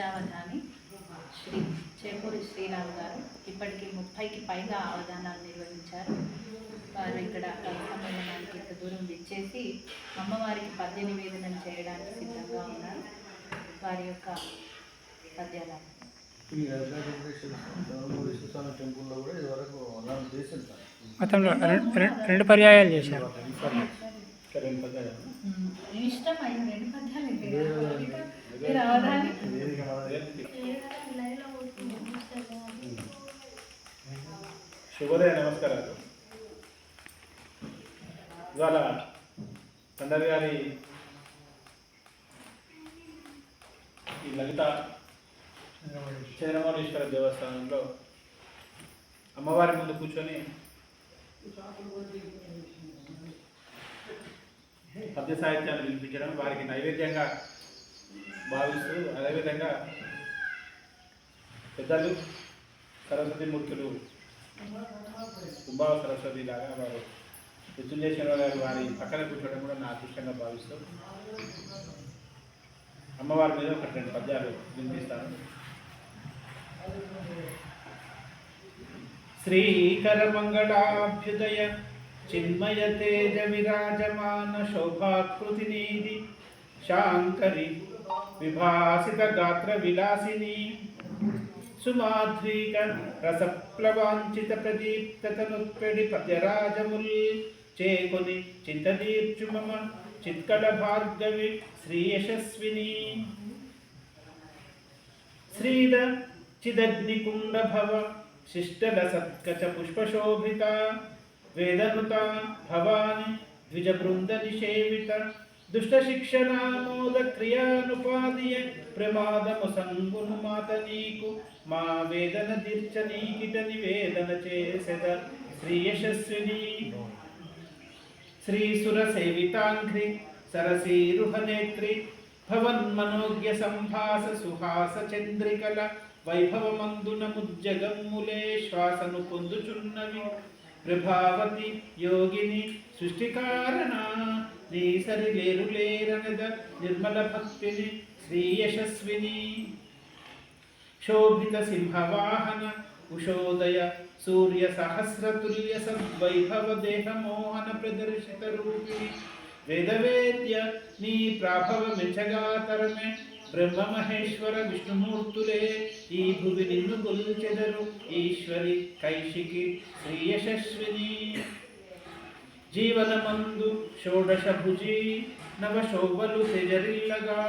అష్టావధాని శ్రీ చేపూరి శ్రీరామ్ గారు ఇప్పటికి ముప్పైకి పైగా అవధానాలు నిర్వహించారు. వారు ఇక్కడ సమ్మేళనానికి ఇంత దూరం విచ్చేసి అమ్మవారికి పద్య నివేదనం చేయడానికి సిద్ధంగా ఉన్నారు. వారి యొక్క పద్యాలు. ఈ వెంకటేశ్వర ధర్మపురేశ్వర స్వామి టెంపుల్లో కూడా ఇదివరకు అలా చేసింది సార్ గతంలో రెండు పర్యాయాలు చేశారు. ఇష్టం అయిన రెండు పద్యాలు శుభోదయ నమస్కారాలు ఇవాళ తండ్రి గారి ఈ లలిత చంద్రమౌళీశ్వర దేవస్థానంలో అమ్మవారి ముందు కూర్చొని పద్య సాహిత్యాన్ని వినిపించడం వారికి నైవేద్యంగా భావిస్తూ అదేవిధంగా పెద్దలు సరస్వతి మూర్తులు కుంభావ సరస్వతి లాగా వారు మృత్యుంజేశ్వర గారు వారి పక్కన కూర్చోవడం కూడా నా అదృష్టంగా భావిస్తూ అమ్మవారి మీద ఒక రెండు పద్యాలు వినిపిస్తాను. శ్రీకర మంగళాభ్యుదయ చిన్మయ తేజ విరాజమాన శోభాకృతి నీది. శాంకరి విభాసిత గాత్ర విలాసిని సుమాధ్రీక రసప్లవాంచిత ప్రదీప్త తనుత్పెడి పద్యరాజముల్ చేకొని చింతదీర్చు మమ చిత్కళ భార్గవి శ్రీ దుష్ట శిక్షణామోద క్రియానుపాదియ ప్రమాదము సంగును మాత నీకు మా వేదన దీర్చ నీకిట నివేదన చేసెద శ్రీ యశస్విని శ్రీసుర సేవితాంఘ్రి సరసీరుహనేత్రి భవన్మనోజ్ఞ సంభాస సుహాస చంద్రికల వైభవమందున ముజ్జగమ్ములే శ్వాసను పొందుచున్నవి ప్రభావతి యోగిని సృష్టికారణ నీ సరి లేరు నిర్మల భక్తిని శ్రీ యశస్విని శోభిత సింహవాహన ఉషోదయ సూర్య సహస్రతుల్య సద్వైభవ దేహ మోహన ప్రదర్శిత రూపిణి. వేదవేద్య నీ ప్రాభవ మిచగాతరమే బ్రహ్మ మహేశ్వర విష్ణుమూర్తులే. ఈ భువి నిన్ను గొల్చెదరు ఈశ్వరి కైశికి శ్రీ యశస్విని జీవనమందు షోడశభుజీ నవశోభలు తెజరిల్లగా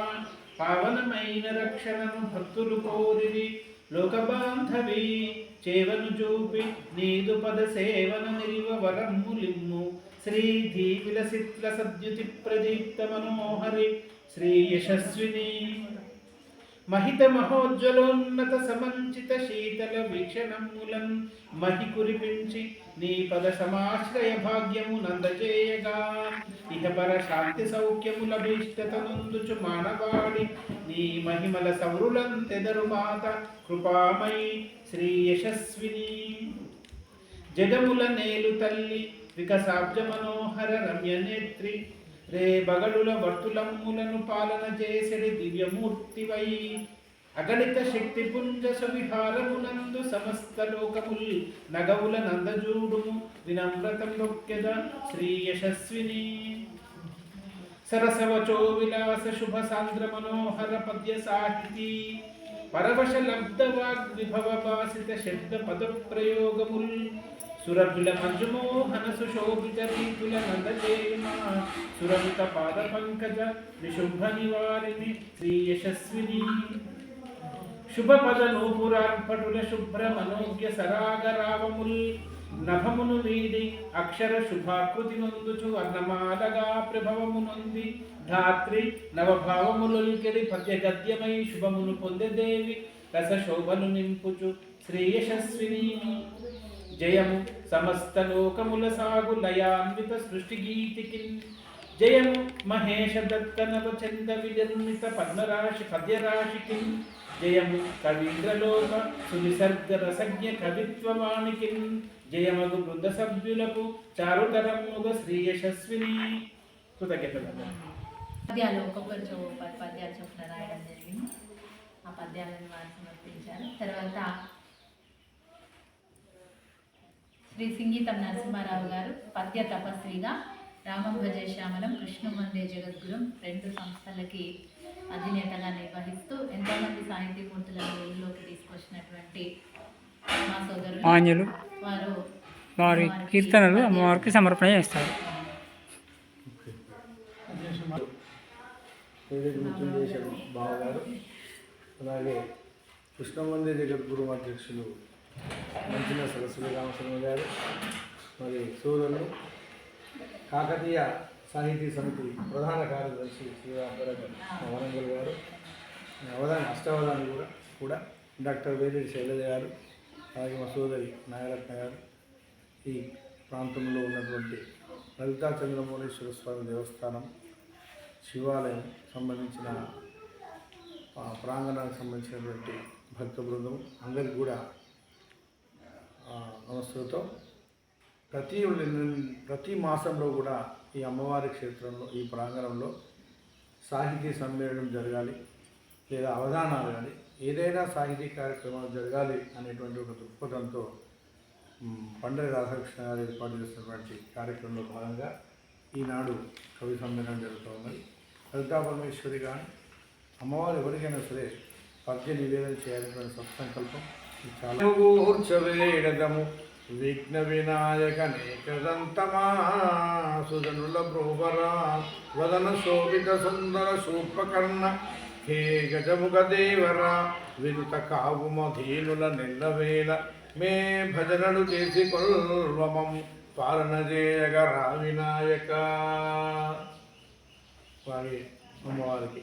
పావనమైన రక్షణను భక్తులు కోరిరి. లోకబాంధవి చేవను చూపి నీదు పద సేవన నిల్వ వరమ్ములిమ్ము శ్రీ ధీవిలసిత్ల సద్యుతి ప్రదీప్త మనోహరి శ్రీ యశస్విని. మహిత మహోజ్వలోన్నత సమంచిత శీతల వీక్షణములం మహి కురిపించి నీ పద సమాశ్రయ భాగ్యము నందచేయగా. ఇహ పర శాంతి సౌఖ్యముల భీష్టతనందుచు మానవాడి నీ మహిమల సౌరులం తెదరు మాత కృపామయి శ్రీ యశస్విని జగముల నేలు తల్లి వికసాబ్జ మనోహర రమ్యనేత్రి రే బగడుల వర్తులమ్ములను పాలన చేసెడి దివ్యమూర్తివై. అగణిత శక్తి పుంజ సువిహారమునందు సమస్త లోకముల్ నగవుల నందజూడుము. వినమ్రతం నొక్కెద శ్రీ యశస్విని. సరసవచో విలాస శుభ సాంద్ర మనోహర పద్య సాహితీ. పరవశ లబ్ధ వాగ్ విభవ భాసిత శబ్ద పద ప్రయోగముల్. సురభుల మంజుమోహన సుశోభిత రీతుల నందజేయమా సురభిత పాద పంకజ విశుభ నివారిణి శ్రీ యశస్విని శుభ పద నూపురార్పటుల శుభ్ర మనోజ్ఞ సరాగరావముల్ నభమును వీడి అక్షర శుభాకృతి నొందుచు అన్నమాలగా ప్రభవము నొంది ధాత్రి నవభావములొలికెడి పద్య గద్యమై శుభమును పొందెదేవి రస శోభను నింపుచు శ్రీ యశస్విని జయము సమస్త లోకముల సాగు లయాన్విత సృష్టి గీతికి. జయము మహేష దత్త నవ చంద విజన్మిత పద్మరాశి పద్యరాశికి. జయము కవీంద్రలోక సునిసర్గ రసజ్ఞ కవిత్వవాణికి. జయమగు బృంద సభ్యులకు చారుతరముగ శ్రీ యశస్విని. కృతజ్ఞతలు. పద్యాలు ఒక్కొక్కరు పద్యాలు చొప్పున రాయడం జరిగింది. ఆ పద్యాలను వారు సమర్పించారు. తర్వాత శ్రీ సింగీతం నరసింహారావు గారు పద్య తపస్విగా రామభజ శ్యామలం కృష్ణ వందే జగద్గురం రెండు సంస్థలకి అధినేతగా నిర్వహిస్తూ ఎంతోమంది సాహితీమూర్తులను వెలుగులోకి తీసుకొచ్చినటువంటి మా సోదరులు వారు వారి కీర్తనలు అమ్మవారికి సమర్పణ చేస్తారు. అలాగే కృష్ణమంది జగద్గురు అధ్యక్షులు మంచిన సరస్వతి రామచంద్ర గారు మరి సోదరులు కాకతీయ సాహితీ సమితి ప్రధాన కార్యదర్శి శ్రీరామరావు వరంగల్ గారు అవధాని అష్టావధాని కూడా కూడా డాక్టర్ వేదిరి శైలజ గారు అలాగే మా సోదరి నాగరత్న గారు ఈ ప్రాంతంలో ఉన్నటువంటి లలితా చంద్రమౌళేశ్వర స్వామి దేవస్థానం శివాలయం సంబంధించిన ప్రాంగణానికి సంబంధించినటువంటి భక్త బృందం అందరికి కూడా ఆ, నమస్కృతం. ప్రతి ప్రతి మాసంలో కూడా ఈ అమ్మవారి క్షేత్రంలో ఈ ప్రాంగణంలో సాహితీ సమ్మేళనం జరగాలి లేదా అవధానాలు కానీ ఏదైనా సాహితీ కార్యక్రమాలు జరగాలి అనేటువంటి ఒక దృక్పథంతో మ్, పండరి రాధాకృష్ణ గారు ఏర్పాటు చేసినటువంటి కార్యక్రమంలో భాగంగా ఈనాడు కవి సమ్మేళనం జరుగుతోంది లలితా పరమేశ్వరి కానీ అమ్మవారు ఎవరికైనా సరే పద్య నివేదన చేయాలనేటువంటి సత్సంకల్పం ఇది విఘ్న వినాయక నేకదంతమా సుజనుల బ్రోవరా వదన శోభిత సుందర శూర్పకర్ణ హే గజముఖ దేవరా వినుత కావు మధీనుల నిల్లవేల మే భజనలు చేసి కొల్వమం పాలన చేయగ రా వినాయక వారి అమ్మవారికి.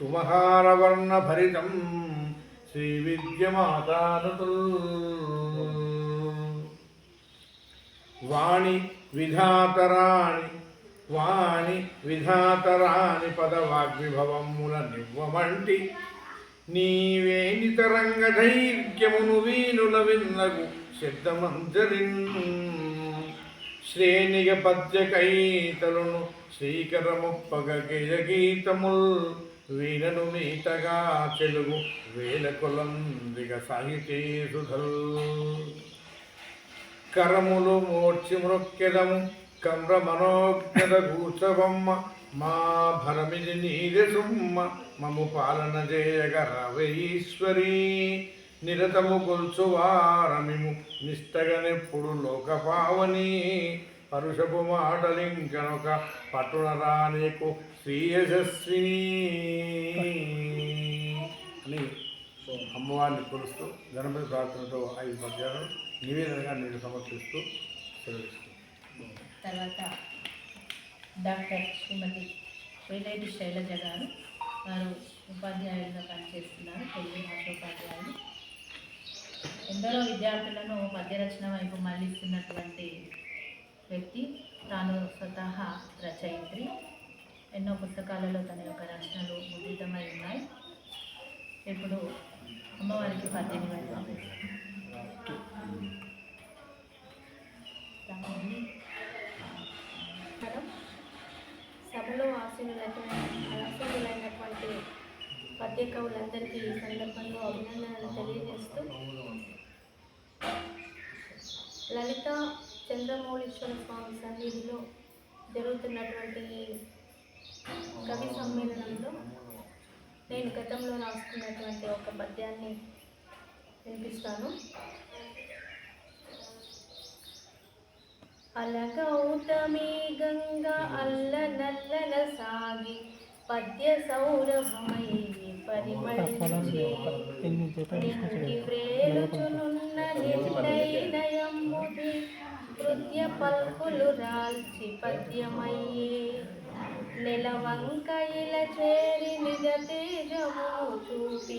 సుమహారవర్ణభరితం శ్రీవిద్యమాతానుతు వాణి విధాతరాణి వాణి విధాతరాణి పదవాగ్విభవముల నివ్వమంటి నీవేనితరంగ దైర్ఘ్యమును వీనుల విన్నగు శబ్దమంజరిన్ శ్రేణిగ పద్య కైతలును శ్రీకరముప్పగ గీతముల్ వీరను మీతగా చెలుగు వేల కొలందిగ సాహితీసుధల్ కరములు మోర్చి మృక్కెదము కమ్ర మనోజ్ఞత కూర్చవమ్మ మా భరమిది నీది సుమ్మ మము పాలన జయగ రవైశ్వరీ. నిరతము కొల్చువారమిము నిష్టగనెప్పుడు లోకపావని పరుషపు మాటలింకనొక పట్టున రానికు శ్రీయశస్విని. అని అమ్మవారిని కొలుస్తూ గణపతి ప్రార్థనతో ఐదు మధ్యాహ్నం నివేదనగా నేను సమర్పిస్తూ తర్వాత డాక్టర్ శ్రీమతి వేలేటి శైలజ గారు వారు ఉపాధ్యాయులుగా పనిచేస్తున్నారు తెలుగు భాష ఉపాధ్యాయులు. ఎందరో విద్యార్థులను పద్యరచన వైపు మళ్ళిస్తున్నటువంటి వ్యక్తి తాను స్వతహా రచయిత్రి. ఎన్నో పుస్తకాలలో తన యొక్క రచనలు ముద్రితమై ఉన్నాయి. ఇప్పుడు అమ్మవారికి పద్యం వెళ్దాం సభలో ఆశీనులైనటువంటి పద్య కవులందరికీ ఈ సందర్భంగా అభినందనలు తెలియజేస్తూ లలిత చంద్రమౌళీశ్వర స్వామి సన్నిధిలో జరుగుతున్నటువంటి కవి సమ్మేళనంలో నేను గతంలో రాసుకున్నటువంటి ఒక పద్యాన్ని వినిపిస్తాను. అలగౌతమి గంగ అల్ల నల్లల సాగి పద్య సౌరభమై పరిమళించే నింగి వ్రేలుచునున్న హృదయ పల్కులు రాల్చి పద్యమయ్యే నెలవంక ఇలా చేరి నిజ తేజము చూపి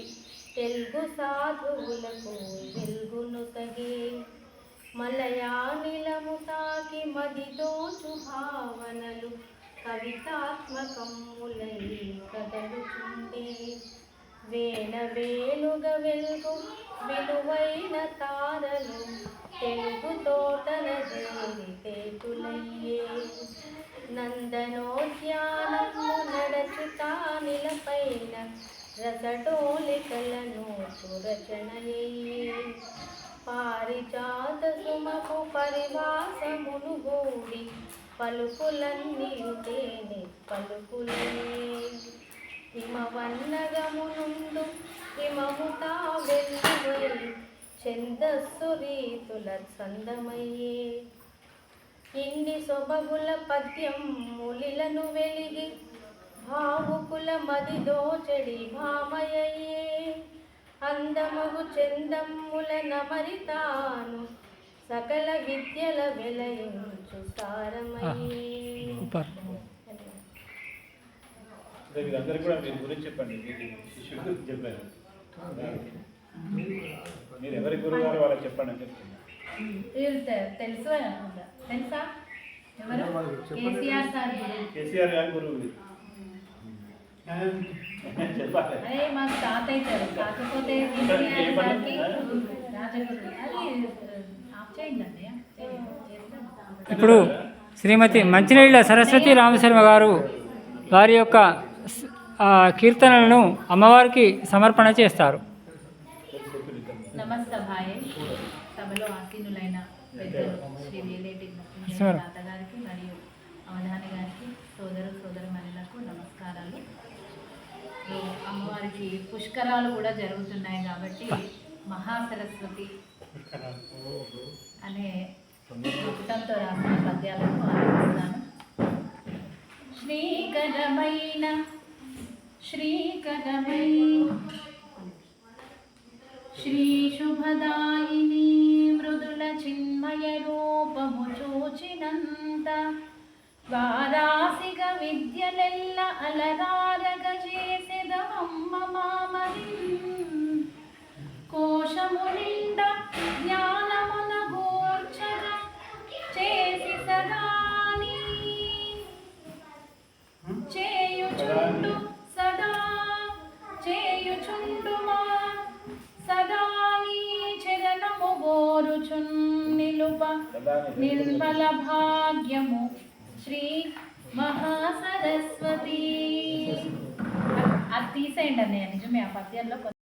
తెలుగు సాధువులకు వెలుగును తగే. మలయానిలము తాకి మదిదోచు భావనలు కవితాత్మకములై కదలుచుండే వేల వేలుగ వెలుగు విలువైన తారలు తెలుగు తోటల చేరి తేతులయ్యే. నందనోద్యానము నడచుతా నిలపైన రసటోలికలను సురచనయే. పారిజాత సుమపు పరివాసమును గూడి పలుకులన్నీ తేనె పలుకులే. హిమవన్నగము నుండు హిమముతా వెల్లువై ఛందస్సు రీతుల చందమయ్యే. ఇన్ని సొబగుల పద్యం ములిలను వెలిగి భావుకుల మది దోచడి భామయ్యే అందమగు చందమ్ముల నమరితాను సకల విద్యల వెలయించు అంటే వీరందరికీ కూడా మీ గురించి చెప్పండి మీ శిష్యుడి గురించి చెప్పారు. మీరు ఎవరి గురువు గారు వాళ్ళకి చెప్పండి అని చెప్తున్నా. వీళ్ళు తె- తెలుసు అనుకుంటా. తెలుసా? ఎవరు? కేసీఆర్ సార్. కేసీఆర్ గారి గురువు అదే మాకు తాత అవుతారు కాకపోతే కేసీఆర్ గారికి రాజగురు అది ఆఫ్ చేయండి అన్నయ్య. ఇప్పుడు శ్రీమతి మంచినీళ్ళ సరస్వతి రామశర్మ గారు వారి యొక్క కీర్తనలను అమ్మవారికి సమర్పణ చేస్తారు. నమస్తభాయ. సభలో ఆసీనులైన పెద్దలు శ్రీ వేలేటి. తాత గారికి మరియు అవధాని గారికి సోదరు సోదరుమణులకు నమస్కారాలు. ఈ అమ్మవారికి పుష్కరాలు కూడా జరుగుతున్నాయి కాబట్టి మహాసరస్వతి అనే పుస్తకంతో రాసిన పద్యాలను ఆరంభిస్తాను శ్రీకరమైన శ్రీకరమైన శ్రీ శుభదాయిని చిన్మయ రూపము చూచినంత. వారాసిగ విద్యలెల్ల అలరారగ చేసెదమమ్మ మామరి. కోశము నిండా జ్ఞానమున నిర్మల భాగ్యము శ్రీ మహాసరస్వతి అది తీసేయండి అన్నయ్య నిజమే ఆ పద్యంలో